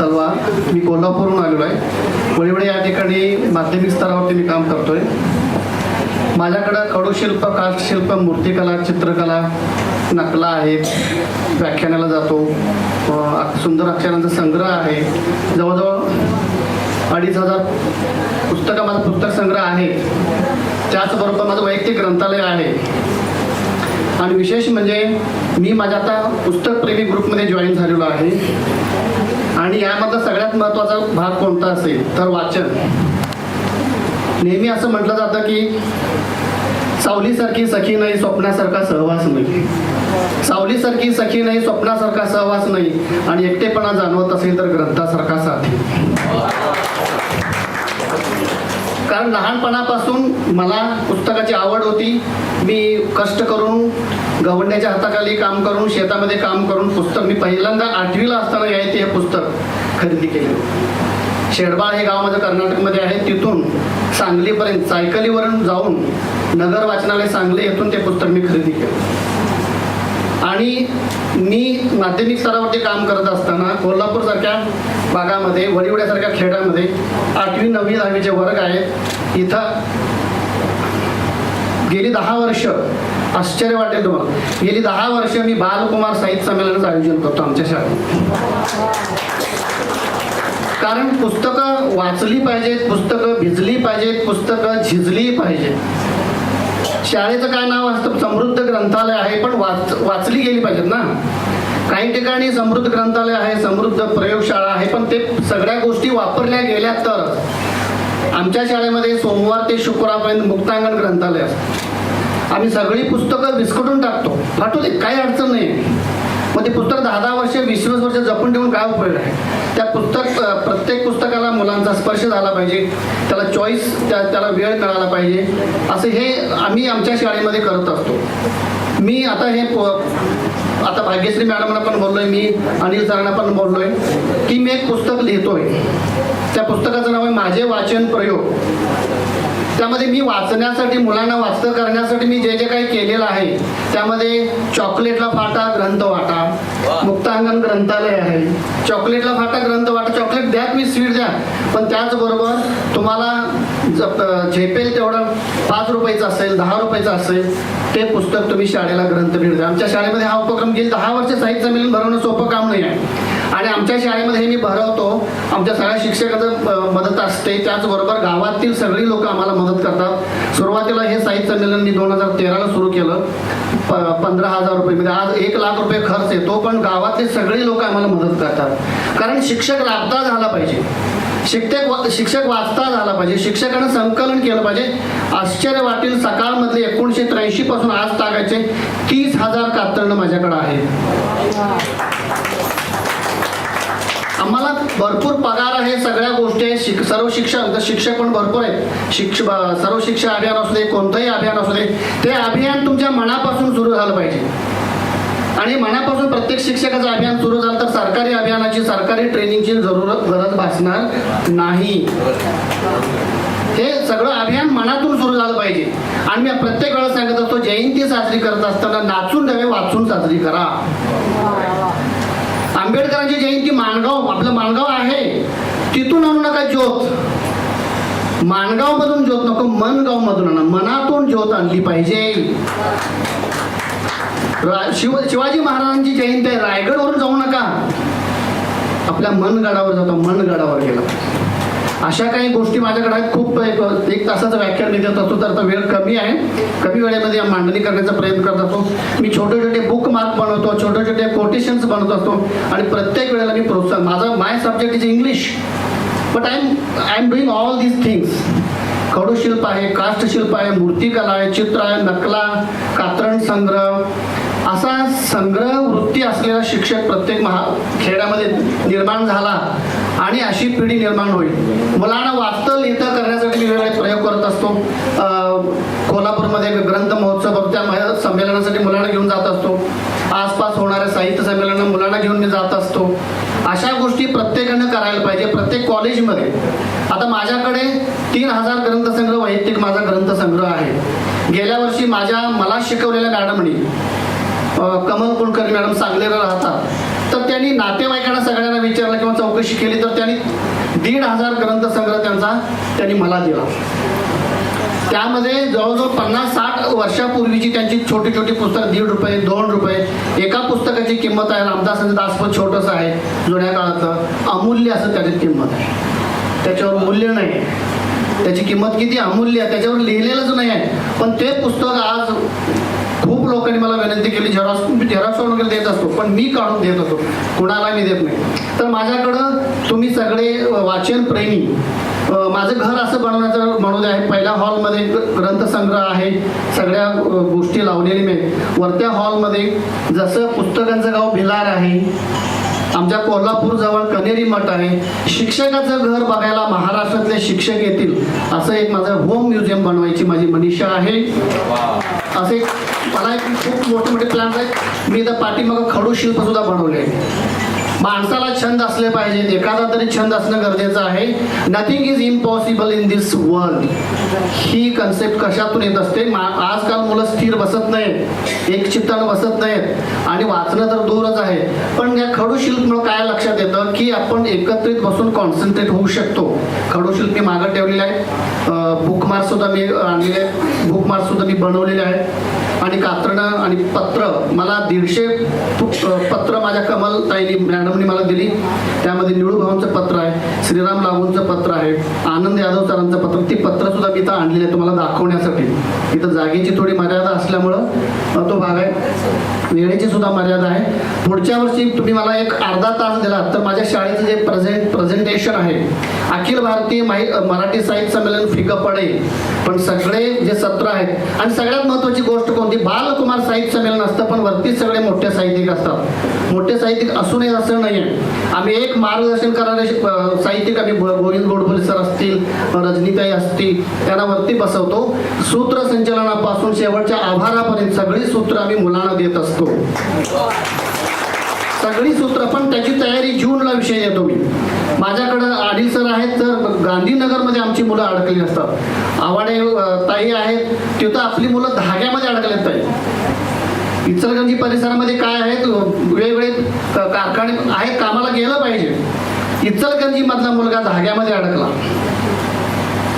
तलवार मी कोल्हापूरहून आलेलो आहे. वळीवडे या ठिकाणी माध्यमिक स्तरावरती मी काम करतोय. माझ्याकडं कडूशिल्प काष्टशिल्प मूर्तिकला चित्रकला नकला आहेत. व्याख्यानाला जातो. सुंदर अक्षरांचा संग्रह आहे. जवळजवळ अडीच हजार पुस्तकं माझा पुस्तक संग्रह आहे. त्याचबरोबर माझं वैयक्तिक ग्रंथालय आहे. आणि विशेष म्हणजे मी माझ्या आता पुस्तकप्रेमी ग्रुपमध्ये जॉईन झालेलो आहे. आणि यामधला सगळ्यात महत्त्वाचा भाग कोणता असेल तर वाचन. नेहमी असं म्हटलं जातं की सावलीसारखी सखी नाही स्वप्नासारखा सहवास नाही. सावलीसारखी सखी नाही स्वप्नासारखा सहवास नाही. आणि एकटेपणा जाणवत असेल तर ग्रंथासारखा साथी. कारण लहानपणापासून मला पुस्तकाची आवड होती. मी कष्ट करून गवंड्याच्या हाताखाली काम करून शेतामध्ये काम करून पुस्तक मी पहिल्यांदा आठवीला असताना यायचे हे पुस्तक खरेदी केले शेडबाळ हे गाव माझं कर्नाटकमध्ये आहे. तिथून सांगलीपर्यंत सायकलीवरून जाऊन नगर वाचनालय सांगली येथून ते पुस्तक मी खरेदी केलं. आणि मी माध्यमिक स्तरावरती काम करत असताना कोल्हापूरसारख्या भागामध्ये वडिवड्यासारख्या खेड्यामध्ये आठवी नववी दहावीचे वर्ग आहेत इथं गेली दहा वर्ष आश्चर्य वाटेल तुम्हाला. गेली दहा वर्ष मी बालकुमार साहित्य संमेलनाचं आयोजन करतो आमच्या शाळेत. कारण पुस्तकं वाचली पाहिजेत पुस्तकं भिजली पाहिजेत पुस्तकं झिजली पाहिजेत. शाळेचं काय नाव असतं? समृद्ध ग्रंथालय आहे पण वाच वाचली गेली पाहिजेत ना. काही ठिकाणी समृद्ध ग्रंथालय आहे समृद्ध प्रयोगशाळा आहे पण ते सगळ्या गोष्टी वापरल्या गेल्या तर. आमच्या शाळेमध्ये सोमवार ते शुक्रवारपर्यंत मुक्तांगण ग्रंथालय असतं. आम्ही सगळी पुस्तकं विस्कटून टाकतो. फाटू दे काही अडचण नाही मग ते पुस्तक दहा दहा वर्ष वीस वीस वर्ष जपून ठेवून काय उपयोग आहे? त्या पुस्तक प्रत्येक पुस्तकाला मुलांचा स्पर्श झाला पाहिजे. त्याला चॉईस त्या त्याला वेळ मिळाला पाहिजे. असं हे आम्ही आमच्या शाळेमध्ये करत असतो. मी आता हे प- आता भाग्यश्री मॅडमना पण बोललोय मी अनिल सरांना पण बोललोय की मी एक पुस्तक लिहितोय. त्या पुस्तकाचं नाव आहे माझे वाचन प्रयोग. त्यामध्ये मी वाचण्यासाठी मुलांना वाचतं करण्यासाठी मी जे जे काही केलेलं आहे त्यामध्ये चॉकलेटला फाटा ग्रंथ वाटा मुक्तांगण ग्रंथालय आहे. चॉकलेटला फाटा ग्रंथ वाटा चॉकलेट द्या मी स्वीट द्या पण त्याचबरोबर तुम्हाला झेपेल तेवढं पाच रुपयाचं असेल दहा रुपयाचं असेल ते पुस्तक तुम्ही शाळेला ग्रंथ भेट द्या. आमच्या शाळेमध्ये हा उपक्रम गेली दहा वर्ष साहित्य संमेलन भरवणं सोपं काम नाही आहे. आणि आमच्या शाळेमध्ये हे मी भरवतो. आमच्या सगळ्या शिक्षकाचं मदत असते. त्याचबरोबर गावातील सगळी लोक आम्हाला मदत करतात. सुरुवातीला हे साहित्य संमेलन मी दोन हजार तेराला सुरू केलं. प पंधरा हजार रुपये. म्हणजे आज एक लाख रुपये खर्च येतो पण गावातले सगळी लोक आम्हाला मदत करतात. कारण शिक्षक लाभता झाला पाहिजे. शिक्षक वा- शिक्षक वाचता झाला पाहिजे. शिक्षकानं संकलन केलं पाहिजे. आश्चर्य वाटेल सकाळमधले एकोणीसशे त्र्याऐंशी पासून आज तागायचे तीस हजार कातरणं माझ्याकडे आहेत. आम्हाला भरपूर पगार आहे सगळ्या गोष्टी आहेत. शिक सर्व शिक्षक शिक्षक पण भरपूर आहेत. शिक्ष सर्व शिक्षा अभियान असू दे कोणतंही अभियान असू दे ते अभियान तुमच्या मनापासून सुरू झालं पाहिजे. आणि मनापासून प्रत्येक शिक्षकाचं अभियान सुरू झालं तर सरकारी अभियानाची सरकारी ट्रेनिंगची जरूरत गरज भासणार नाही. हे सगळं अभियान मनातून सुरू झालं पाहिजे. आणि मी प्रत्येक वेळेला सांगत असतो जयंती साजरी करत असताना नाचून नव्हे वाचून साजरी करा. आंबेडकरांची जयंती माणगाव आपलं माणगाव आहे. तिथून आणू नका ज्योत. माणगाव मधून ज्योत नको मनगाव मधून आणा. मनातून ज्योत आणली पाहिजे. शिव शिवाजी महाराजांची जयंती आहे. रायगडवरून जाऊ नका. आपल्या मनगडावर जातो मनगडावर गेला. अशा काही गोष्टी माझ्याकडे आहेत. खूप एक एक तासाचं व्याख्यान मी देत. असतो तर आता वेळ कमी आहे. कमी वेळेमध्ये या मांडणी करण्याचा प्रयत्न करत असतो. मी छोटे छोटे बुक मार्क बनवतो छोटे छोटे कोटेशन्स बनवत असतो. आणि प्रत्येक वेळेला मी प्रोत्साहन माझा my subject is English but I am I am doing all these things खडूशिल्प आहे काष्टशिल्प आहे मूर्तिकला आहे चित्र आहे नकला कात्रण संग्रह. असा संग्रह वृत्ती असलेला शिक्षक प्रत्येक महा खेड्यामध्ये निर्माण झाला. आणि अशी पिढी निर्माण होईल. मुलांना वाचतं लिहितं करण्यासाठी मी वेगवेगळे प्रयोग करत असतो. कोल्हापूरमध्ये ग्रंथ महोत्सव त्या संमेलनासाठी मुलांना घेऊन जात असतो. आसपास होणाऱ्या साहित्य संमेलनात मुलांना घेऊन मी जात असतो. अशा गोष्टी प्रत्येकानं करायला पाहिजे प्रत्येक कॉलेजमध्ये. आता माझ्याकडे तीन हजार ग्रंथसंग्रह वैयक्तिक माझा ग्रंथसंग्रह आहे. गेल्या वर्षी माझ्या मला शिकवलेल्या मॅडमनी कमल कुलकर्णी मॅडम सांगलेलं राहतात. तर त्यांनी नातेवाईकांना चौकशी केली तर त्यांनी दीड हजार ग्रंथसंग्रह त्यांचा त्यांनी मला दिला. त्यामध्ये जवळजवळ पन्नास साठ वर्षापूर्वीची त्यांची छोटी छोटी पुस्तकं दीड रुपये दोन रुपये एका पुस्तकाची किंमत आहे. रामदासांचं दासपद छोटंसं आहे जुन्या काळातलं. अमूल्य असं त्याची किंमत आहे. त्याच्यावर मूल्य नाही. त्याची किंमत किती अमूल्य आहे त्याच्यावर लिहिलेलंच नाही आहे. पण ते पुस्तक आज खूप लोकांनी मला विनंती केली झेरॉक्स मी झेरॉक्स वगैरे देत असतो पण मी काढून देत असतो कुणाला मी देत नाही. तर माझ्याकडं तुम्ही सगळे वाचन प्रेमी माझं घर असं बनवण्याचं म्हणून आहे पहिल्या हॉलमध्ये ग्रंथसंग्रह आहे सगळ्या गोष्टी लावलेली मी वरत्या हॉलमध्ये जसं पुस्तकांचं गाव भिलार आहे आमच्या कोल्हापूर जवळ कनेरी मठ आहे. शिक्षकाचं घर बघायला महाराष्ट्रातले शिक्षक येतील असं एक माझं होम म्युझियम बनवायची माझी मनीषा आहे. असे मला एक खूप मोठे मोठे प्लॅन्स आहेत. मी तर पाठीमागं खडू शिल्प सुद्धा बनवले. माणसाला छंद असले पाहिजेत एखादा तरी छंद असणं गरजेचं आहे. Nothing is impossible in this world he concept कशातून येत असते? मा- आजकाल मुलं स्थिर बसत नाहीत. एक चित्तानं बसत नाहीत. आणि वाचणं तर दूरच आहे. पण या खडूशिल्पमुळे काय लक्षात येतं? की आपण एकत्रित बसून कॉन्सन्ट्रेट होऊ शकतो. खडूशिल्प मी मागं ठेवलेलं आहे. बुकमार्क सुद्धा मी आणलेले आहे बुकमार्क सुद्धा मी बनवलेले आहे आणि कात्रणं आणि पत्र. मला दीडशे पत्र माझ्या कमल ताईनी मॅडमनी मला दिली. त्यामध्ये निळू भाऊंचं पत्र आहे श्रीराम लागूंचं पत्र आहे आनंद यादव सरांचं पत्र. ती पत्र सुद्धा मी इथं आणलेली आहे तुम्हाला दाखवण्यासाठी. इथं जागेची थोडी मर्यादा असल्यामुळं तो भाग आहे. वेळेची सुद्धा मर्यादा आहे. पुढच्या वर्षी तुम्ही मला एक अर्धा तास दिला तर माझ्या शाळेचं जे प्रेझेंट प्रेझेंटेशन आहे अखिल भारतीय माहि मराठी साहित्य संमेलन फिकं पडे पण सगळे जे सत्र आहेत आणि सगळ्यात महत्त्वाची गोष्ट कोणती? बालकुमार साहित्य संमेलन असतं पण वरती सगळे मोठे साहित्यिक असतात. मोठे साहित्यिक असूनही असं नाही आहे आम्ही एक मार्गदर्शन करणारे साहित्यिक आम्ही गोविंद गोडबोले सर असतील रजनीताई असतील त्यांना वरती बसवतो. सूत्रसंचलनापासून शेवटच्या आभारापर्यंत सगळी सूत्र आम्ही मुलांना देत असतो. सगळी सूत्र पण त्याची तयारी जूनला विषय येतो मी माझ्याकडं आधी सर आहेत तर गांधीनगरमध्ये आमची मुलं अडकली असतात. आवाडे ताई आहेत तिथं आपली मुलं धाग्यामध्ये अडकलेत ताई. इचलगंजी परिसरामध्ये काय आहेत वेगवेगळे कारखाने आहेत कामाला गेलं पाहिजे. इचलगंजी मधला मुलगा धाग्यामध्ये अडकला.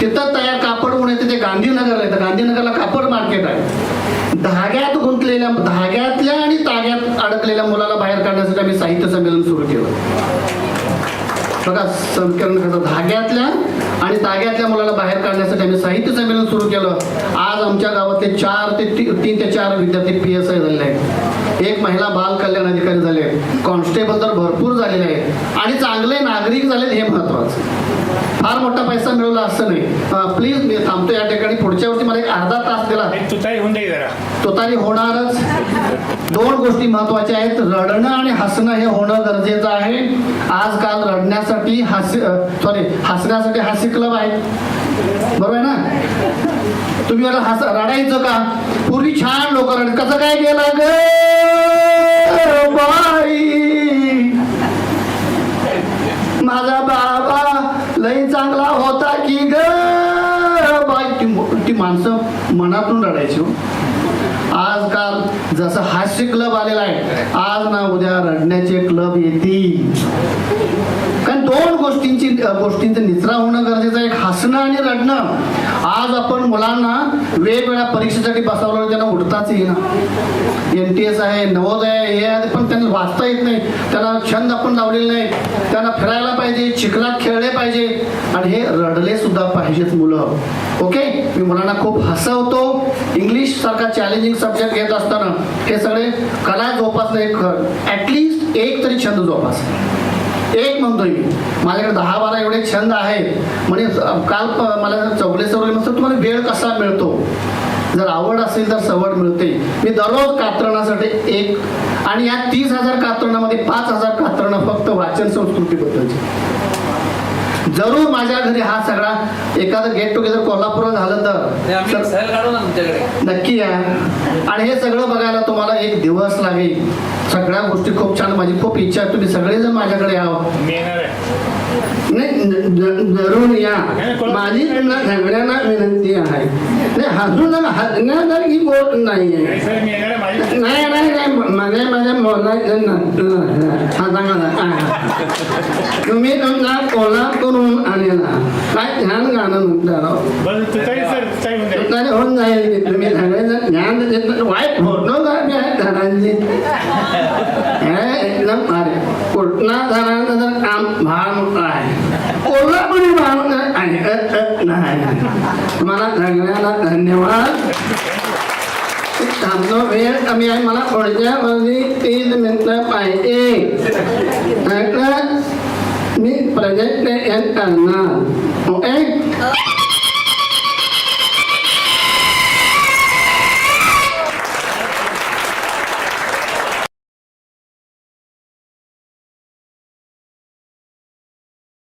तिथं तयार कापड म्हणून ते गांधीनगरला येतं गांधीनगरला कापड मार्केट आहे. धाग्यात गुंतलेल्या धाग्यातल्या आणि ताग्यात अडकलेल्या मुलाला बाहेर काढण्यासाठी आम्ही साहित्य संमेलन सुरू केलं. बघा संस्करण कसं धाग्यातल्या आणि ताग्यातल्या मुलाला बाहेर काढण्यासाठी आम्ही साहित्य संमेलन सुरू केलं. आज आमच्या गावातले चार ते तीन ते चार विद्यार्थी पी एस आय झालेले आहेत. एक महिला बाल कल्याण अधिकारी झाले. कॉन्स्टेबल तर भरपूर झालेले आहेत. आणि चांगले नागरिक झालेत हे महत्वाचं. फार मोठा पैसा मिळवला असं नाही. प्लीज मी थांबतो या ठिकाणी. पुढच्या वर्षी मला एक अर्धा तास दिला. तुतारी होणारच. दोन गोष्टी महत्त्वाच्या आहेत. रडणं आणि हसणं हे होणं गरजेचं आहे. आजकाल रडण्यासाठी हास्य सॉरी हसण्यासाठी हास्य क्लब आहे बरोबर आहे ना? तुम्ही आता हस रडायचं का? पूर्वी छान लोक रड कसं काय गेलं ग बाई माझा बाबा लई चांगला होता की ग बाई ती ती अंगातून रडायचो. आजकाल जसं हास्य क्लब आलेला आहे आज ना उद्या रडण्याचे क्लब येतील. कारण दोन गोष्टींची गोष्टींचं निचरा होणं गरजेचं आहे हसणं आणि रडणं. आज आपण मुलांना वेगवेगळ्या परीक्षेसाठी बसवलं त्यांना उठताच येईना. एन टी एस आहे नवोदय आहे, हे आहे पण त्यांना वाचता येत नाही. त्यांना छंद आपण लावलेले नाही. त्यांना फिरायला पाहिजे चिखलात खेळले पाहिजे. आणि हे रडले सुद्धा पाहिजेत मुलं. ओके मी मुलांना खूप हसवतो. इंग्लिश सारखा चॅलेंजिंग सब्जेक्ट घेत असताना हे सगळे कला जोपासणं एक ॲटलिस्ट एक तरी छंद जोपास. एक म्हणतोय मी. माझ्याकडे दहा बारा एवढे छंद आहेत. म्हणजे काल प- मला चौगले सर म्हणतात तुम्हाला वेळ कसा मिळतो? जर आवड असेल तर सवड मिळते. मी दररोज कात्रणासाठी एक आणि या तीस हजार कात्रणामध्ये पाच हजार कात्रणं फक्त वाचन संस्कृतीबद्दलची. जरूर माझ्या घरी हा सगळा एखादं गेट टुगेदर कोल्हापूरला झालं तर. नक्की या. आणि हे सगळं बघायला तुम्हाला एक दिवस लागेल. सगळ्या गोष्टी खूप छान माझी खूप इच्छा आहे. तुम्ही सगळेजण माझ्याकडे यावं. मी येणार आहे. नाही जरूर या. माझी तुम्हाला सगळ्यांना विनंती आहे. नाही हसून हसण्यासारखी गोष्ट नाही आहे नाही नाही नाही मध्ये मध्ये बोलायचं ना. हा. हा. तुम्ही तुमचा कोल्हापूरहून आलेला. काय छान गाणं म्हणता राव? होऊन जाईल तुम्ही सगळेजण ध्यान वाईट फोटो काढले आहेत घरांची हे एकदम भारी कुठला घरांचं तर काम फार मोठं आहे कोल्हापुरी माणूस आहे अ, अ, नाही तुम्हाला सगळ्यांना धन्यवाद. थांबलो वेळ कमी आहे मला पुढच्या वर्षी तीन मिनिटं पाहिजे. मी प्रोजेक्ट एंड करणार. ओके हो.